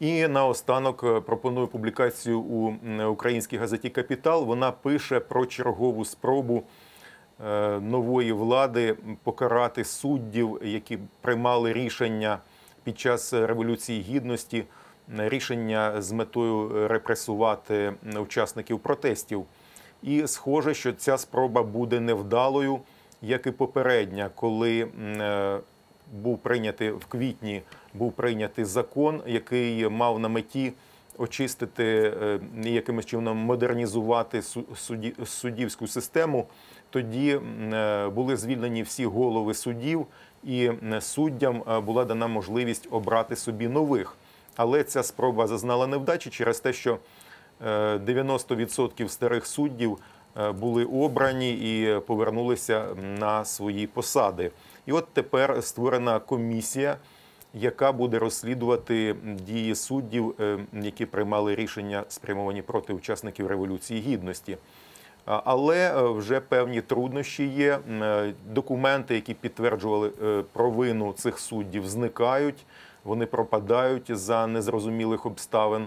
І наостанок е, пропоную публікацію у українській газеті Капітал. Вона пише про чергову спробу е, нової влади покарати суддів, які приймали рішення під час революції гідності, е, рішення з метою репресувати учасників протестів. І схоже, що ця спроба буде невдалою, як і попередня, коли був прийнятий в квітні, був прийнятий закон, який мав на меті очистити е, якимось чином модернізувати су- суддівську систему. Тоді е, були звільнені всі голови судів, і суддям е, була дана можливість обрати собі нових. Але ця спроба зазнала невдачі через те, що е, 90% старих суддів були обрані і повернулися на свої посади. І от тепер створена комісія, яка буде розслідувати дії суддів, е, які приймали рішення спрямовані проти учасників революції гідності. Але е, вже певні труднощі є. Е, Документи, які підтверджували е, провину цих суддів, зникають, вони пропадають за незрозумілих обставин.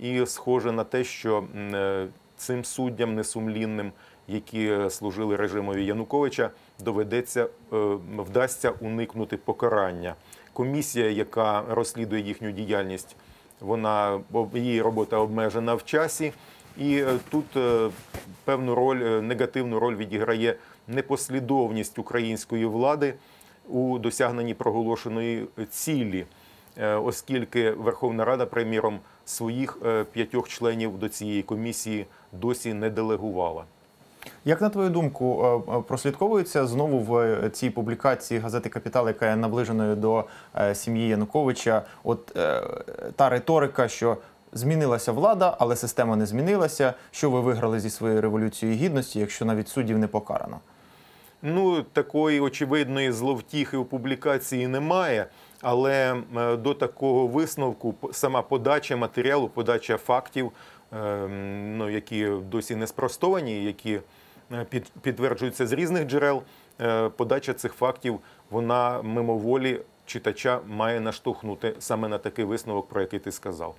І схоже на те, що е, цим суддям несумлінним, які е, служили режимові Януковича, доведеться е, вдасться уникнути покарання. Комісія, яка розслідує їхню діяльність, вона її робота обмежена в часі, і е, тут певну роль, негативну роль відіграє непослідовність української влади у досягненні проголошеної цілі, оскільки Верховна Рада, приміром, своїх е, п'ятьох членів до цієї комісії досі не делегувала. Як на твою думку, е, е, прослідковується знову в цій публікації газети Капітал, яка є наближеною до сім'ї Януковича, от та риторика, що змінилася влада, але система не змінилася. Що ви виграли зі своєю революцією гідності, якщо навіть суддів не покарано? Ну, такої очевидної зловтіхи у публікації немає, але е, до такого висновку сама подача матеріалу, подача фактів, е, ну, які досі не спростовані, які е, підтверджуються з різних джерел. Подача цих фактів, вона мимоволі читача має наштовхнути саме на такий висновок, про який ти сказав.